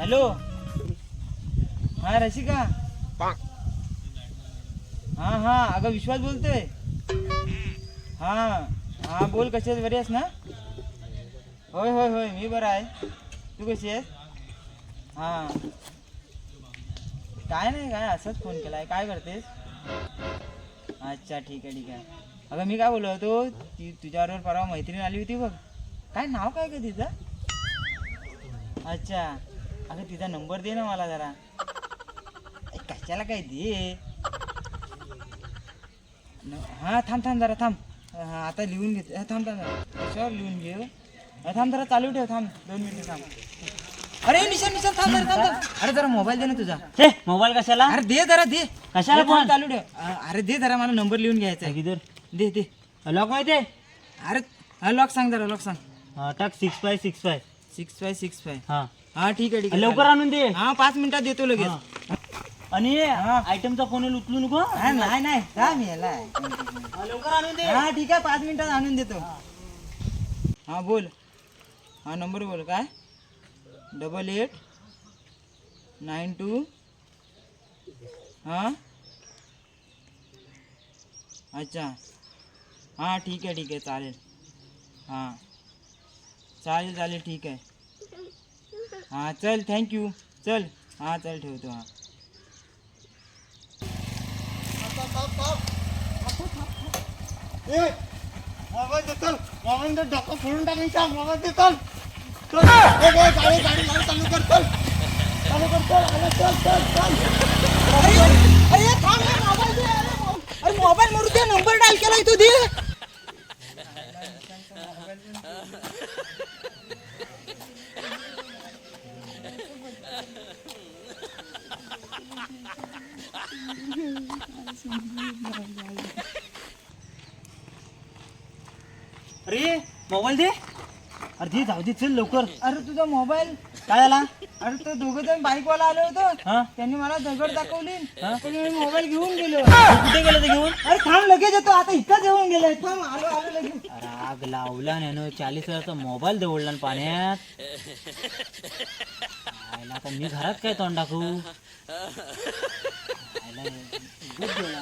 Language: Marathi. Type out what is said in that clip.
हॅलो. हा रसिका. हा हा अगं विश्वास बोलतोय. हा हा बोल कशी आहेस? बरी आहेस ना? होय होय होय मी बरा आहे. तू कशी आहेस? हा. काय नाही काय असंच फोन केलाय. काय करतेस? अच्छा ठीक आहे ठीक आहे. अगं मी काय बोलत होतो? ती तुझ्याबरोबर परवा मैत्रीण आली होती बघ. काय नाव काय का तिचं? अच्छा. अगं तिचा नंबर दे ना मला जरा. कशाला काय दे हा थांब थांब जरा थांब. हा, आता लिहून घेते. हा, थांब थांब जरा. कशावर लिहून हा, थांब जरा चालू ठेव थांब. दोन मिनिटं थांब. अरे निशान निशान थांब जरा थांब. अरे जरा मोबाईल दे ना तुझा. हे मोबाईल कशाला? अरे दे जरा दे. कशाला पण? चालू ठेव. अरे दे जरा मला नंबर लिहून घ्यायचा आहे. किती दे. दे लॉक माहिती अरे लॉक सांग जरा लॉक सांग. टाक six five six five six five six five हा. हा ठीक आहे ठीक आहे. लवकर आणून दे. हा पाच मिनिटात देतो लगेच. हा. आणि आयटमचा फोन उचलू नको हा, नाही नाही काय मी याला हा, लवकर आणून दे. हा ठीक आहे पाच मिनिटात आणून देतो. हा बोल. हा नंबर बोल काय? डबल एट नाईन टू हां? अच्छा. हां ठीक आहे ठीक आहे चालेल. हां. चालेल चालेल ठीक आहे. हां चल थँक्यू चल हां चल ठेवतो हां मोबाईल दे चल मोबाईल दे डोकं फोडून टाकायचा मोबाईल दे चल चल ए, ए, गाडी गाडी गाडी चालू कर चल चालू कर चल अरे चल चल चल अरे थांब हे मोबाईल दे अरे मो- अरे मोबाईल मरू दे नंबर डायल केलाय तू दे अरे मोबाईल दे. अरे दे जाऊ दे चल लवकर. अरे तुझा मोबाईल? काय झाला? अरे तो दोघं जण बाईक वाला आलो होतो. हा? त्यांनी मला दगड दाखवली? पण मी मोबाईल घेऊन गेलो. कुठे गेलं ते घेऊन? अरे थांब लगेच येतो. आता इथंच येऊन गेलोय थांब आलो आलो लगेच. अरे आग लावला नॅनो. चाळीस हजारचा मोबाईल देवडला ना पाण्यात. आयला आता मी घरात काय तोंड टाकू? आयला, दूध गेला.